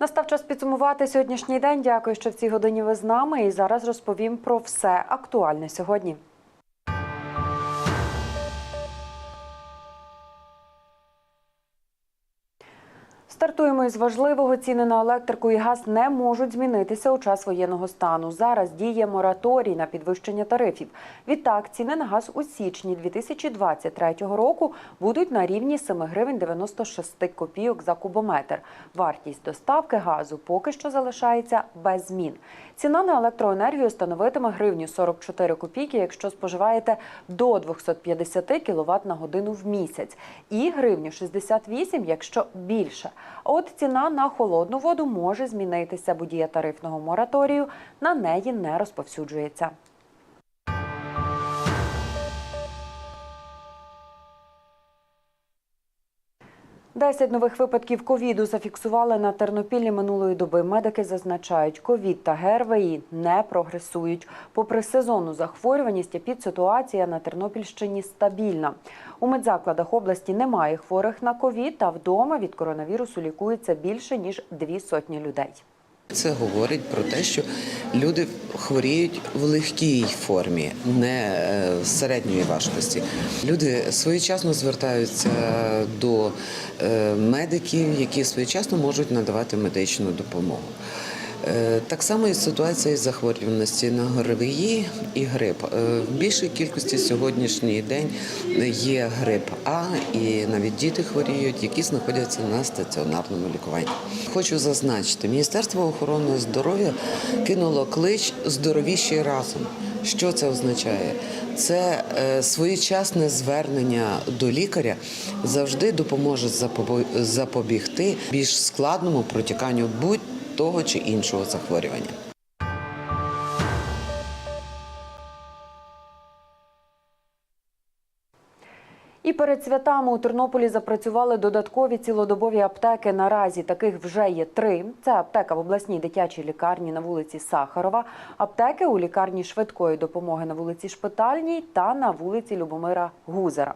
Настав час підсумувати сьогоднішній день. Дякую, що в цій годині ви з нами. І зараз розповім про все актуальне сьогодні. Стартуємо із важливого. Ціни на електрику і газ не можуть змінитися у час воєнного стану. Зараз діє мораторій на підвищення тарифів. Відтак, ціни на газ у січні 2023 року будуть на рівні 7 гривень 96 копійок за кубометр. Вартість доставки газу поки що залишається без змін. Ціна на електроенергію становитиме гривню 44 копійки, якщо споживаєте до 250 кВт на годину в місяць, і гривню 68, якщо більше. От ціна на холодну воду може змінитися, бо дія тарифного мораторію на неї не розповсюджується. Десять нових випадків ковіду зафіксували на Тернопіллі минулої доби. Медики зазначають, ковід та ГРВІ не прогресують. Попри сезонну захворюваність, підситуація на Тернопільщині стабільна. У медзакладах області немає хворих на ковід, та вдома від коронавірусу лікується більше ніж дві сотні людей. Це говорить про те, що люди хворіють в легкій формі, не е, середньої важкості. Люди своєчасно звертаються до е, медиків, які своєчасно можуть надавати медичну допомогу. Е, Так само і ситуація із захворюваності на ГРВІ і грип. Е, В більшій кількості сьогоднішній день є грип А, і навіть діти хворіють, які знаходяться на стаціонарному лікуванні. Хочу зазначити, Міністерство охорони здоров'я кинуло клич здоровіші разом. Що це означає? Це е, своєчасне звернення до лікаря завжди допоможе запобігти більш складному протіканню будь того чи іншого захворювання. І перед святами у Тернополі запрацювали додаткові цілодобові аптеки. Наразі таких вже є три. Це аптека в обласній дитячій лікарні на вулиці Сахарова, аптеки у лікарні швидкої допомоги на вулиці Шпитальній та на вулиці Любомира Гузера.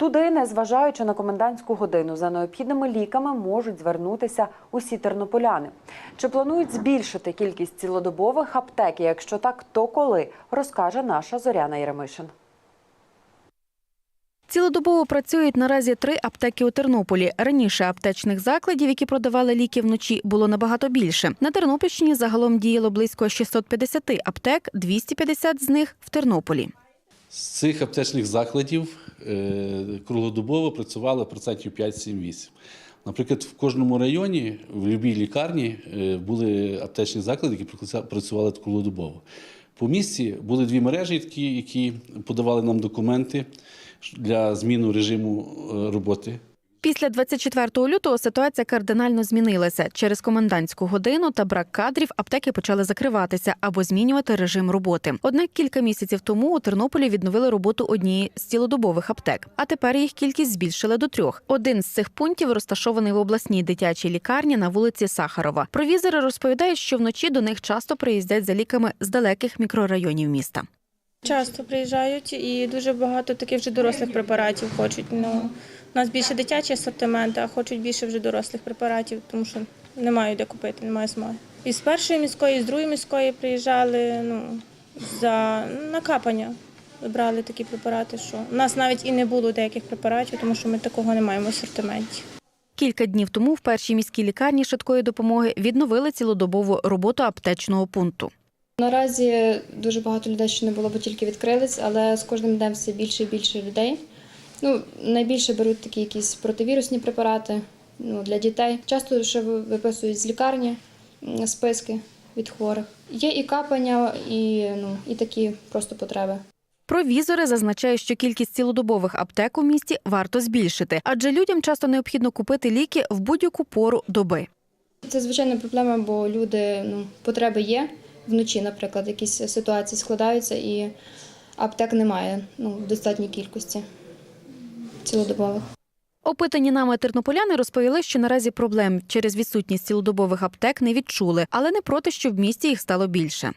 Туди, незважаючи на комендантську годину, за необхідними ліками можуть звернутися усі тернополяни. Чи планують збільшити кількість цілодобових аптек? Якщо так, то коли розкаже наша Зоряна Єремишин. Цілодобово працюють наразі три аптеки у Тернополі. Раніше аптечних закладів, які продавали ліки вночі, було набагато більше. На Тернопільщині загалом діяло близько 650 аптек, 250 з них в Тернополі. З цих аптечних закладів е, круглодобово працювало процентів 5-7-8. Наприклад, в кожному районі, в будь-якій лікарні е, були аптечні заклади, які працювали круглодобово. По місті були дві мережі, які подавали нам документи для зміни режиму е, роботи Після 24 лютого ситуація кардинально змінилася. Через комендантську годину та брак кадрів аптеки почали закриватися або змінювати режим роботи. Однак кілька місяців тому у Тернополі відновили роботу однієї з цілодобових аптек. А тепер їх кількість збільшили до трьох. Один з цих пунктів розташований в обласній дитячій лікарні на вулиці Сахарова. Провізори розповідають, що вночі до них часто приїздять за ліками з далеких мікрорайонів міста. Часто приїжджають і дуже багато таких вже дорослих препаратів хочуть. Ну, у нас більше дитячий асортимент, а хочуть більше вже дорослих препаратів, тому що немає де купити, немає змоги. І з першої міської, і з другої міської приїжджали ну, за накапання. Брали такі препарати, що у нас навіть і не було деяких препаратів, тому що ми такого не маємо в асортименті. Кілька днів тому в першій міській лікарні швидкої допомоги відновили цілодобову роботу аптечного пункту. Наразі дуже багато людей ще не було, бо тільки відкрились, але з кожним днем все більше і більше людей. Ну, найбільше беруть такі якісь противірусні препарати ну, для дітей. Часто ще виписують з лікарні списки від хворих. Є і капання, і, ну, і такі просто потреби. Провізори зазначають, що кількість цілодобових аптек у місті варто збільшити, адже людям часто необхідно купити ліки в будь-яку пору доби. Це звичайна проблема, бо люди ну, потреби є. Вночі, наприклад, якісь ситуації складаються і аптек немає ну, в достатній кількості цілодобових. Опитані нами тернополяни розповіли, що наразі проблем через відсутність цілодобових аптек не відчули, але не проти, щоб в місті їх стало більше.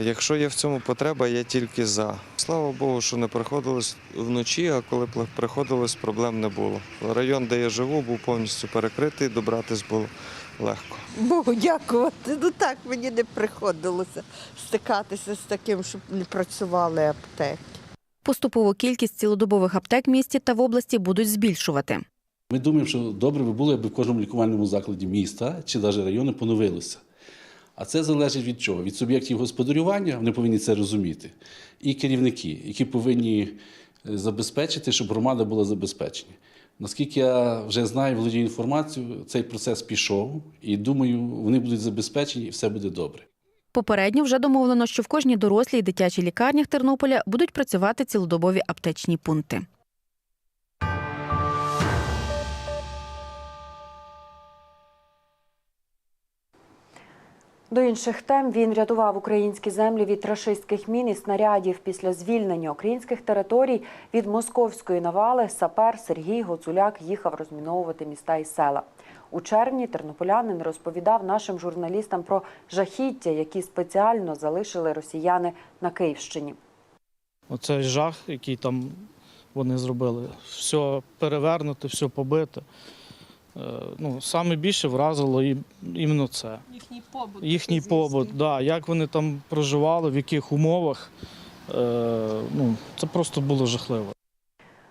Якщо є в цьому потреба, я тільки за. Слава Богу, що не приходилось вночі, а коли приходилось, проблем не було. Район, де я живу, був повністю перекритий, добратись було легко. Богу дякувати. Ну так мені не приходилося стикатися з таким, щоб не працювали аптеки. Поступово кількість цілодобових аптек в місті та в області будуть збільшувати. Ми думаємо, що добре би було, якби в кожному лікувальному закладі міста чи навіть району поновилося. А це залежить від чого? Від суб'єктів господарювання, вони повинні це розуміти, і керівники, які повинні е, забезпечити, щоб громада була забезпечена. Наскільки я вже знаю, володію інформацією, цей процес пішов, і думаю, вони будуть забезпечені і все буде добре. Попередньо вже домовлено, що в кожній дорослій дитячій лікарнях Тернополя будуть працювати цілодобові аптечні пункти. До інших тем він рятував українські землі від рашистських мін і снарядів. Після звільнення українських територій від московської навали сапер Сергій Гоцуляк їхав розміновувати міста і села. У червні тернополянин розповідав нашим журналістам про жахіття, які спеціально залишили росіяни на Київщині. Оцей жах, який там вони зробили, все перевернуте, все побите. Е, Ну, саме більше вразило і- іменно це. Їхній побут. Їхній побут, да, як вони там проживали, в яких умовах. Е, ну, це просто було жахливо.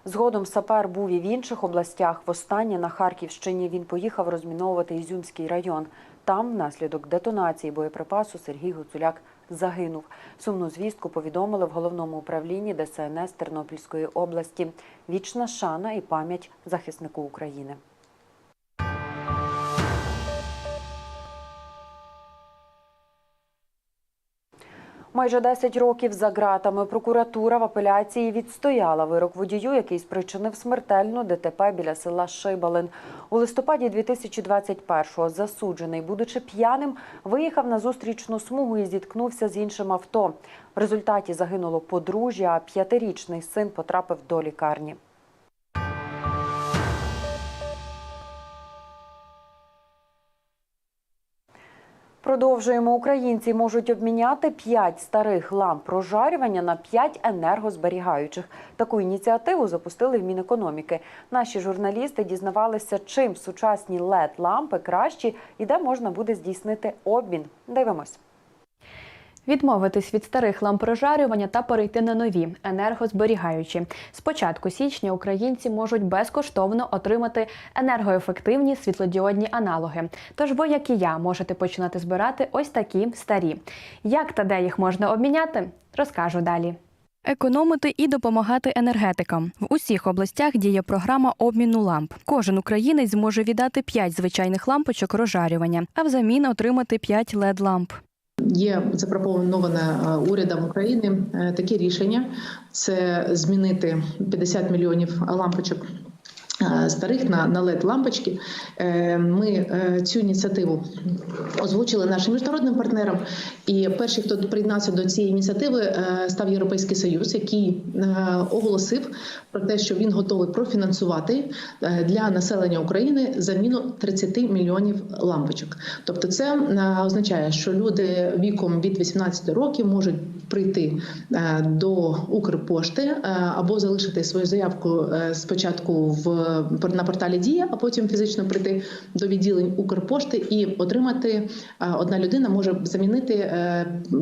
Згодом сапер був і в інших областях. Востаннє на Харківщині він поїхав розміновувати Ізюмський район. Там, внаслідок детонації боєприпасу, Сергій Гуцуляк загинув. Сумну звістку повідомили в головному управлінні ДСНС Тернопільської області. Вічна шана і пам'ять захиснику України. Майже 10 років за ґратами прокуратура в апеляції відстояла вирок водію, який спричинив смертельну ДТП біля села Шибалин. У листопаді 2021-го засуджений, будучи п'яним, виїхав на зустрічну смугу і зіткнувся з іншим авто. В результаті загинуло подружжя, а п'ятирічний син потрапив до лікарні. Продовжуємо. Українці можуть обміняти 5 старих ламп прожарювання на 5 енергозберігаючих. Таку ініціативу запустили в Мінекономіки. Наші журналісти дізнавалися, чим сучасні led лампи кращі і де можна буде здійснити обмін. Дивимось. Відмовитись від старих ламп прожарювання та перейти на нові енергозберігаючі. З початку січня українці можуть безкоштовно отримати енергоефективні світлодіодні аналоги. Тож ви, як і я, можете починати збирати ось такі старі. Як та де їх можна обміняти, розкажу далі. Економити і допомагати енергетикам в усіх областях діє програма обміну ламп. Кожен українець зможе віддати 5 звичайних лампочок розжарювання, а взамін отримати 5 led ламп. Є запропоноване е, урядом України е, таке рішення: це змінити 50 мільйонів лампочок. Е, Старих на, на led лампочки Е, ми е, цю ініціативу озвучили нашим міжнародним партнерам. І перший, хто приєднався до цієї ініціативи, е, став Європейський Союз, який е, оголосив про те, що він готовий профінансувати е, для населення України заміну 30 мільйонів лампочок. Тобто, це е, означає, що люди віком від 18 років можуть прийти е, до Укрпошти е, або залишити свою заявку е, спочатку в на порталі Дія, а потім фізично прийти до відділень Укрпошти і отримати одна людина може замінити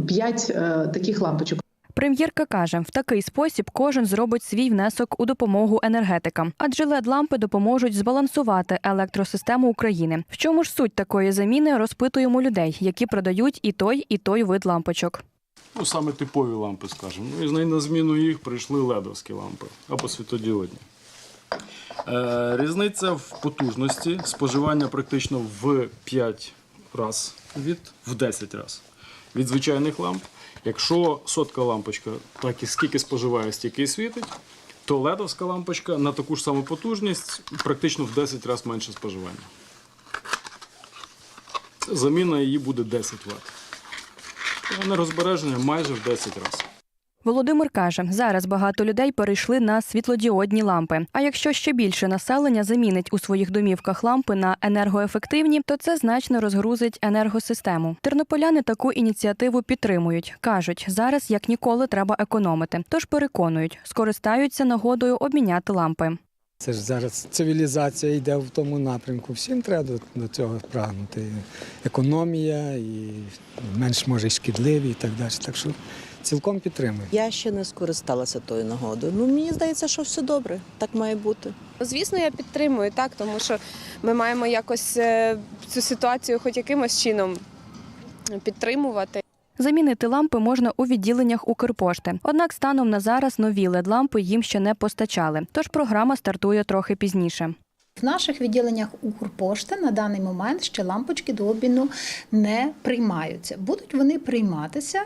5 таких лампочок. Прем'єрка каже, в такий спосіб кожен зробить свій внесок у допомогу енергетикам, адже led лампи допоможуть збалансувати електросистему України. В чому ж суть такої заміни? Розпитуємо людей, які продають і той, і той вид лампочок. Ну, саме типові лампи, скажімо. Ну, і на- зміну їх прийшли ледовські лампи або світодіодні. Е, різниця в потужності споживання практично в 5 раз від в 10 раз від звичайних ламп. Якщо сотка лампочка, так і скільки споживає, стільки і світить, то ледовська лампочка на таку ж саму потужність практично в 10 разів менше споживання. Заміна її буде 10 Вт. Енергозбереження майже в 10 разів. Володимир каже, зараз багато людей перейшли на світлодіодні лампи. А якщо ще більше населення замінить у своїх домівках лампи на енергоефективні, то це значно розгрузить енергосистему. Тернополяни таку ініціативу підтримують. кажуть, зараз як ніколи треба економити. Тож переконують, скористаються нагодою обміняти лампи. Це ж зараз цивілізація йде в тому напрямку. Всім треба до, до цього прагнути. Економія і менш може шкідливі і так далі. Так що цілком підтримую. Я ще не скористалася тою нагодою. Ну мені здається, що все добре. Так має бути. Звісно, я підтримую так, тому що ми маємо якось е, цю ситуацію хоч якимось чином підтримувати. Замінити лампи можна у відділеннях Укрпошти. Однак станом на зараз нові LED-лампи їм ще не постачали. Тож програма стартує трохи пізніше. В наших відділеннях Укрпошти на даний момент ще лампочки до обміну не приймаються. Будуть вони прийматися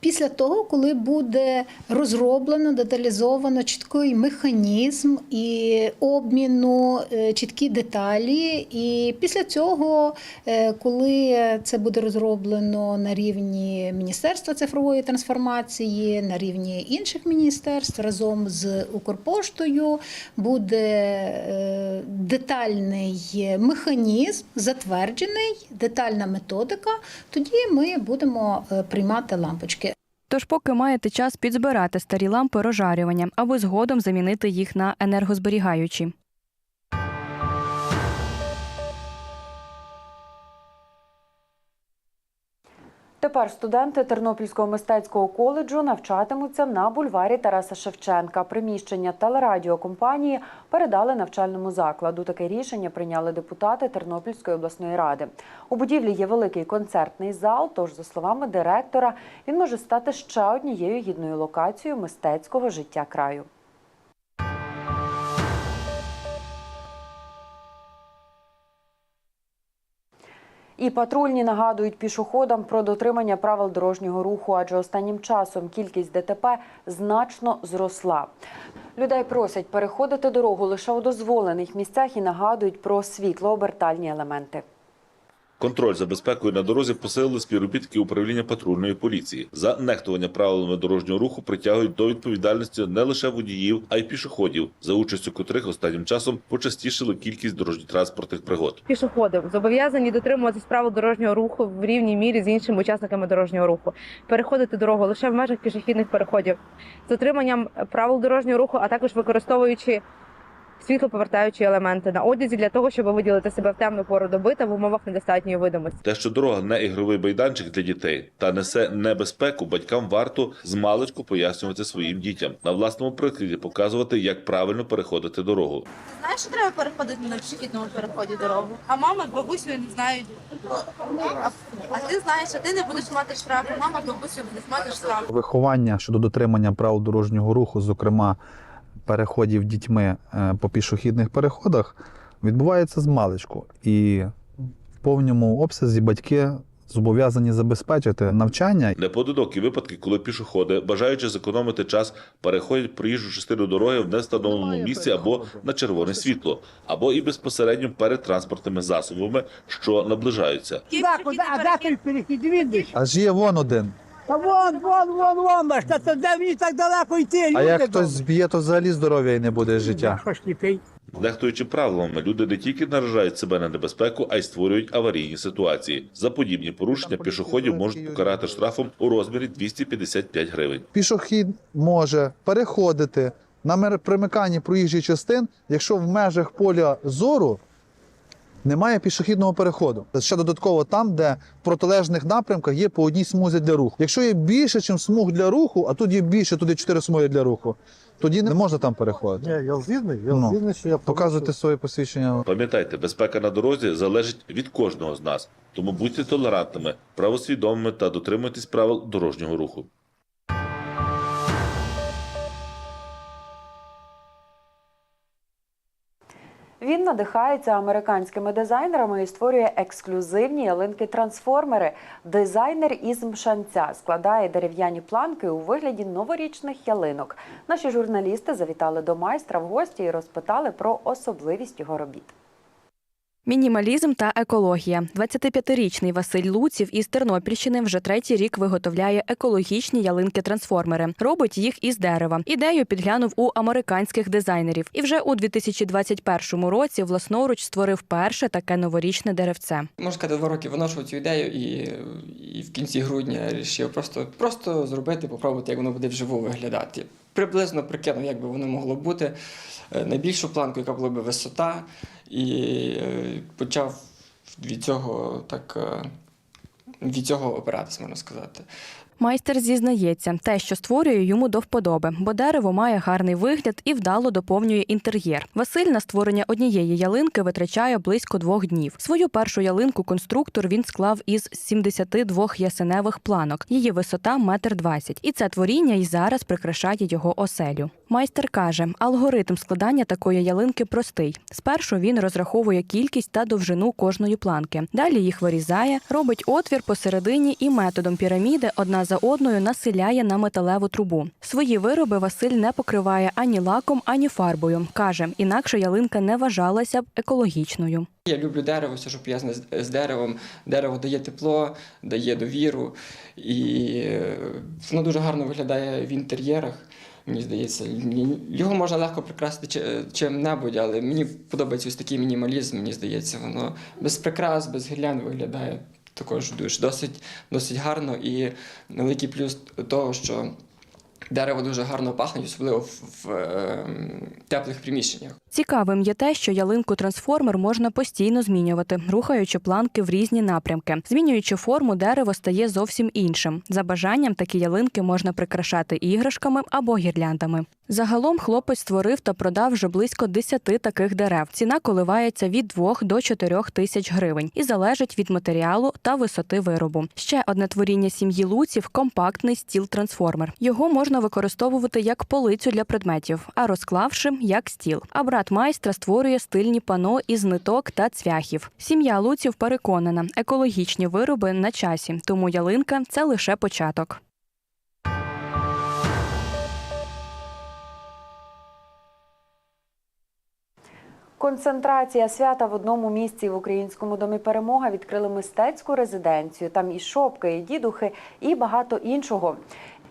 після того, коли буде розроблено, деталізовано чіткий механізм і обміну, е, чіткі деталі. І після цього, е, коли це буде розроблено на рівні Міністерства цифрової трансформації, на рівні інших міністерств разом з Укрпоштою, буде е, детальний механізм, затверджений, детальна методика, тоді ми будемо е, приймати лампочки. Тож, поки маєте час підзбирати старі лампи розжарювання, аби згодом замінити їх на енергозберігаючі. Тепер студенти Тернопільського мистецького коледжу навчатимуться на бульварі Тараса Шевченка. Приміщення телерадіокомпанії передали навчальному закладу. Таке рішення прийняли депутати Тернопільської обласної ради. У будівлі є великий концертний зал. Тож, за словами директора, він може стати ще однією гідною локацією мистецького життя краю. І патрульні нагадують пішоходам про дотримання правил дорожнього руху, адже останнім часом кількість ДТП значно зросла. Людей просять переходити дорогу лише у дозволених місцях і нагадують про світлообертальні елементи. Контроль за безпекою на дорозі посилили співробітники управління патрульної поліції. За нехтування правилами дорожнього руху притягують до відповідальності не лише водіїв, а й пішоходів, за участю котрих останнім часом почастішили кількість дорожньо-транспортних пригод. Пішоходи зобов'язані дотримуватись правил дорожнього руху в рівній мірі з іншими учасниками дорожнього руху, переходити дорогу лише в межах пішохідних переходів з дотриманням правил дорожнього руху, а також використовуючи світлоповертаючі елементи на одязі для того, щоб виділити себе в темну пору доби та в умовах недостатньої видимості. Те, що дорога не ігровий майданчик для дітей та несе небезпеку, батькам варто з маличку пояснювати своїм дітям на власному прикладі, показувати, як правильно переходити дорогу. Знаєш, що треба переходити на пішохідному переході дорогу? А мама з бабусею не знають. А, а ти знаєш, що ти не будеш мати штрафу, мама з бабусею будеш мати штраф. Виховання щодо дотримання правил дорожнього руху, зокрема переходів дітьми е, по пішохідних переходах, відбувається з маличку. І в повному обсязі батьки зобов'язані забезпечити навчання. Непоодинокі випадки, коли пішоходи, бажаючи зекономити час, переходять проїжджу частину дороги в невстановленому місці або на червоне світло, або і безпосередньо перед транспортними засобами, що наближаються. Аж є вон один. Та вон, вон, вон, вон, баш, та це де мені так далеко йти? А люди як добрі. хтось зб'є, то взагалі здоров'я і не буде життя. Що сліпий? Нехтуючи правилами, люди не тільки наражають себе на небезпеку, а й створюють аварійні ситуації. За подібні порушення пішоходів можуть покарати штрафом у розмірі 255 гривень. Пішохід може переходити на мер- примиканні проїжджих частин, якщо в межах поля зору немає пішохідного переходу. Ще додатково там, де в протилежних напрямках є по одній смузі для руху. Якщо є більше, ніж смуг для руху, а тут є більше, туди чотири смуги для руху, тоді не можна там переходити. Ні, я згідний, я Ну, згідний, що я Показуйте своє посвідчення. Пам'ятайте, безпека на дорозі залежить від кожного з нас, тому будьте толерантними, правосвідомими та дотримуйтесь правил дорожнього руху. Він надихається американськими дизайнерами і створює ексклюзивні ялинки-трансформери. Дизайнер із Мшанця складає дерев'яні планки у вигляді новорічних ялинок. Наші журналісти завітали до майстра в гості і розпитали про особливість його робіт. Мінімалізм та екологія. 25-річний Василь Луців із Тернопільщини вже третій рік виготовляє екологічні ялинки-трансформери. Робить їх із дерева. Ідею підглянув у американських дизайнерів. І вже у 2021 році власноруч створив перше таке новорічне деревце. Можна сказати, два роки виношував цю ідею і, і в кінці грудня вирішив просто, просто зробити, попробувати, як воно буде вживу виглядати. Приблизно прикинув, як би воно могло бути. Е, Найбільшу планку, яка була б висота, і е, почав від цього так е, від цього опиратись, можна сказати. Майстер зізнається, те, що створює йому до вподоби, бо дерево має гарний вигляд і вдало доповнює інтер'єр. Василь на створення однієї ялинки витрачає близько двох днів. Свою першу ялинку конструктор він склав із 72 ясеневих планок. Її висота метр двадцять. І це творіння й зараз прикрашає його оселю. Майстер каже, алгоритм складання такої ялинки простий. Спершу він розраховує кількість та довжину кожної планки. Далі їх вирізає, робить отвір посередині і методом піраміди одна за одною населяє на металеву трубу. Свої вироби Василь не покриває ані лаком, ані фарбою. каже, інакше ялинка не вважалася б екологічною. Я люблю дерево, все, що пов'язане з, деревом. Дерево дає тепло, дає довіру, і е, воно дуже гарно виглядає в інтер'єрах. Мені здається, його можна легко прикрасити чи- чим-небудь, але мені подобається ось такий мінімалізм. Мені здається, воно без прикрас, без гірлянд виглядає також дуже досить, досить гарно. І великий плюс того, що дерево дуже гарно пахне, особливо в, в е, теплих приміщеннях. Цікавим є те, що ялинку трансформер можна постійно змінювати, рухаючи планки в різні напрямки. Змінюючи форму, дерево стає зовсім іншим. За бажанням такі ялинки можна прикрашати іграшками або гірляндами. Загалом хлопець створив та продав вже близько 10 таких дерев. Ціна коливається від 2 до 4 тисяч гривень і залежить від матеріалу та висоти виробу. Ще одне творіння сім'ї Луців компактний стіл-трансформер. Його можна використовувати як полицю для предметів, а розклавши як стіл. А брат майстра створює стильні пано із ниток та цвяхів. Сім'я Луців переконана, екологічні вироби на часі, тому ялинка це лише початок. Концентрація свята в одному місці в українському домі перемога відкрили мистецьку резиденцію. Там і шопки, і дідухи, і багато іншого.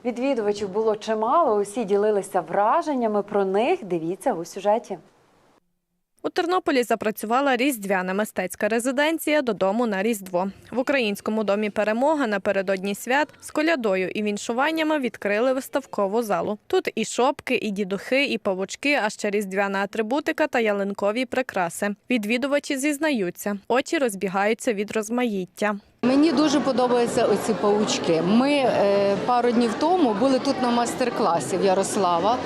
Відвідувачів було чимало. Усі ділилися враженнями про них. Дивіться у сюжеті. У Тернополі запрацювала різдвяна мистецька резиденція додому на Різдво. В українському домі перемога напередодні свят з колядою і віншуваннями відкрили виставкову залу. Тут і шопки, і дідухи, і павучки, а ще різдвяна атрибутика та ялинкові прикраси. Відвідувачі зізнаються, очі розбігаються від розмаїття. Мені дуже подобаються оці паучки. Ми е, пару днів тому були тут на майстер-класі в Ярослава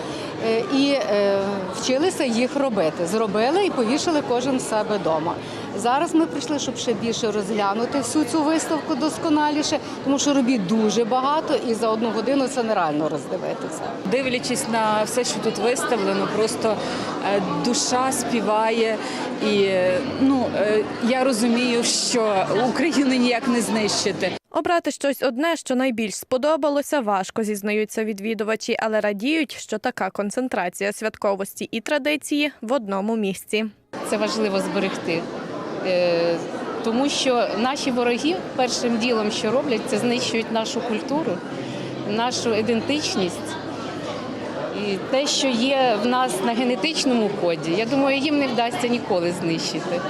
і е, вчилися їх робити. Зробили і повішали кожен в себе вдома. Зараз ми прийшли, щоб ще більше розглянути всю цю виставку досконаліше, тому що робіт дуже багато, і за одну годину це нереально роздивитися. Дивлячись на все, що тут виставлено, просто е, душа співає. І е, ну е, я розумію, що Україну ніяк не знищити. Обрати щось одне, що найбільш сподобалося, важко зізнаються відвідувачі, але радіють, що така концентрація святковості і традиції в одному місці. Це важливо зберегти. Е, Тому що наші вороги першим ділом, що роблять, це знищують нашу культуру, нашу ідентичність і те, що є в нас на генетичному коді. Я думаю, їм не вдасться ніколи знищити.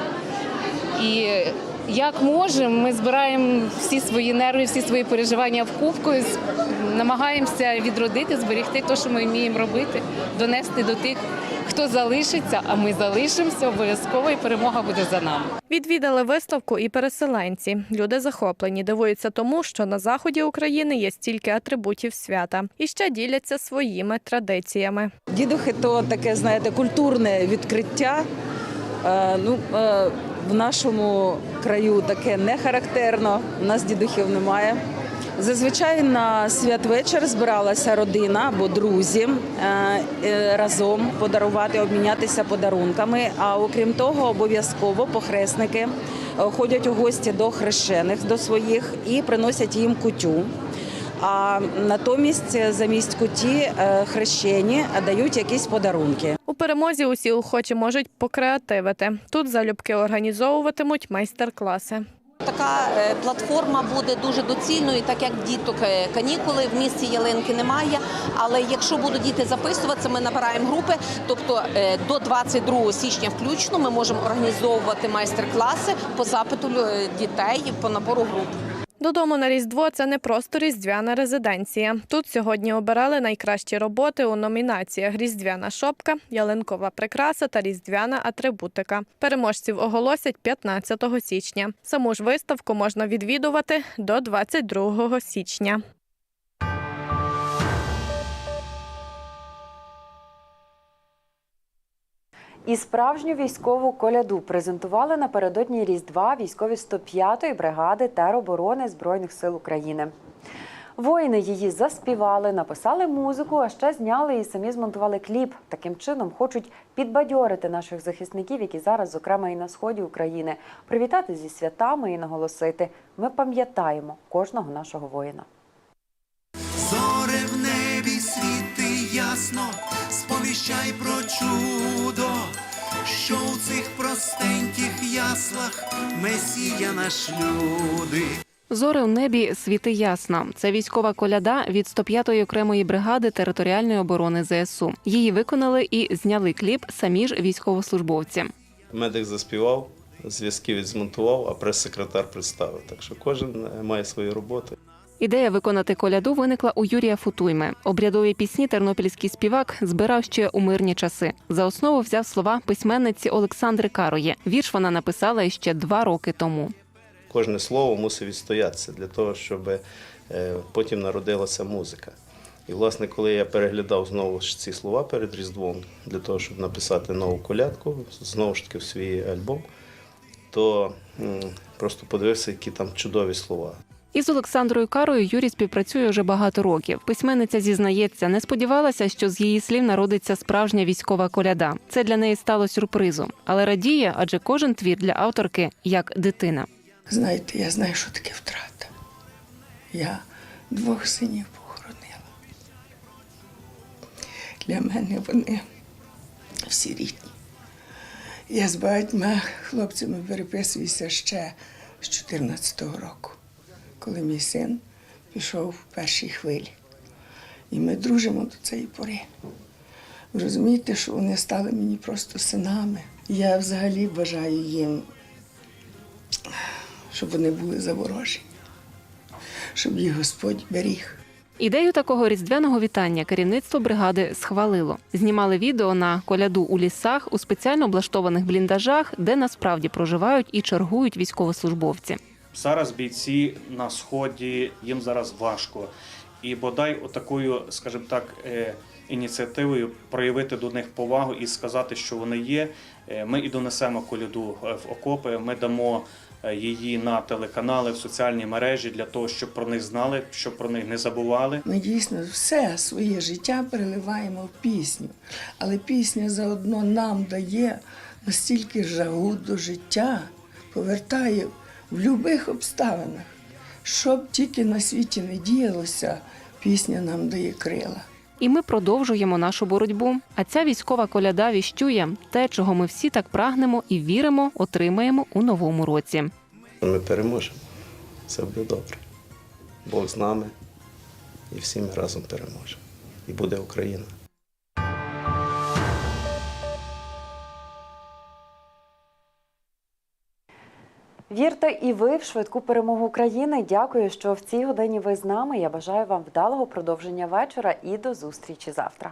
І як можемо, ми збираємо всі свої нерви, всі свої переживання в кубку, намагаємося відродити, зберегти те, що ми вміємо робити, донести до тих, хто залишиться, а ми залишимося обов'язково, і перемога буде за нами. Відвідали виставку і переселенці. Люди захоплені, дивуються тому, що на заході України є стільки атрибутів свята і ще діляться своїми традиціями. Дідухи то таке, знаєте, культурне відкриття. Е, ну, е, в нашому краю таке не характерно, у нас дідухів немає. Зазвичай на святвечір збиралася родина або друзі е, е, разом подарувати, обмінятися подарунками. А окрім того, обов'язково похресники е, ходять у гості до хрещених, до своїх і приносять їм кутю. А натомість замість куті е, хрещені дають якісь подарунки. У перемозі усі охочі можуть покреативити. Тут залюбки організовуватимуть майстер-класи. Така е, платформа буде дуже доцільною, так як діток е, канікули в місті ялинки немає. Але якщо будуть діти записуватися, ми набираємо групи. Тобто до 22 січня включно ми можемо організовувати майстер-класи по запиту дітей по набору груп. Додому на Різдво це не просто різдвяна резиденція. Тут сьогодні обирали найкращі роботи у номінаціях Різдвяна шопка, ялинкова прикраса та різдвяна атрибутика. Переможців оголосять 15 січня. Саму ж виставку можна відвідувати до 22 січня. І справжню військову коляду презентували напередодні Різдва військові 105-ї бригади тероборони Збройних сил України. Воїни її заспівали, написали музику, а ще зняли і самі змонтували кліп. Таким чином хочуть підбадьорити наших захисників, які зараз, зокрема, і на сході України, привітати зі святами і наголосити: ми пам'ятаємо кожного нашого воїна. Зоре в небі світи ясно, сповіщай про чудо, що у цих простеньких яслах Месія наш люди. Зори у небі світи ясно. Це військова коляда від 105-ї окремої бригади територіальної оборони ЗСУ. Її виконали і зняли кліп самі ж військовослужбовці. Медик заспівав, зв'язки відзмонтував, а прес-секретар представив. Так що кожен е, має свою роботу. Ідея виконати коляду виникла у Юрія Футуйми. Обрядові пісні тернопільський співак збирав ще у мирні часи. За основу взяв слова письменниці Олександри Карої. Вірш вона написала ще два роки тому. Кожне слово мусить відстоятися для того, щоб е, потім народилася музика. І, власне, коли я переглядав знову ж ці слова перед Різдвом для того, щоб написати нову колядку, знову ж таки в свій альбом, то просто подивився, які там чудові слова. Із Олександрою Карою Юрій співпрацює вже багато років. Письменниця зізнається, не сподівалася, що з її слів народиться справжня військова коляда. Це для неї стало сюрпризом, але радіє, адже кожен твір для авторки як дитина. Знаєте, я знаю, що таке втрата. Я двох синів похоронила. Для мене вони всі рідні. Я з багатьма хлопцями переписуюся ще з 14-го року, коли мій син пішов в першій хвилі. І ми дружимо до цієї пори. Ви розумієте, що вони стали мені просто синами. Я взагалі бажаю їм щоб вони були заворожені, щоб їх Господь беріг. Ідею такого різдвяного вітання керівництво бригади схвалило. Знімали відео на коляду у лісах у спеціально облаштованих бліндажах, де насправді проживають і чергують військовослужбовці. Зараз бійці на сході їм зараз важко. І бодай отакою, скажімо так, е, ініціативою проявити до них повагу і сказати, що вони є. Е, Ми і донесемо коляду е, в окопи. Ми дамо її на телеканали, в соціальні мережі для того, щоб про них знали, щоб про них не забували. Ми дійсно все своє життя переливаємо в пісню, але пісня заодно нам дає настільки жагу до життя, повертає в будь-яких обставинах. Щоб тільки на світі не діялося, пісня нам дає крила. І ми продовжуємо нашу боротьбу. А ця військова коляда віщує те, чого ми всі так прагнемо і віримо, отримаємо у новому році. Ми переможемо. Все буде добре. Бог з нами і всі ми разом переможемо. І буде Україна. Вірте і ви в швидку перемогу України. Дякую, що в цій годині ви з нами. Я бажаю вам вдалого продовження вечора і до зустрічі завтра.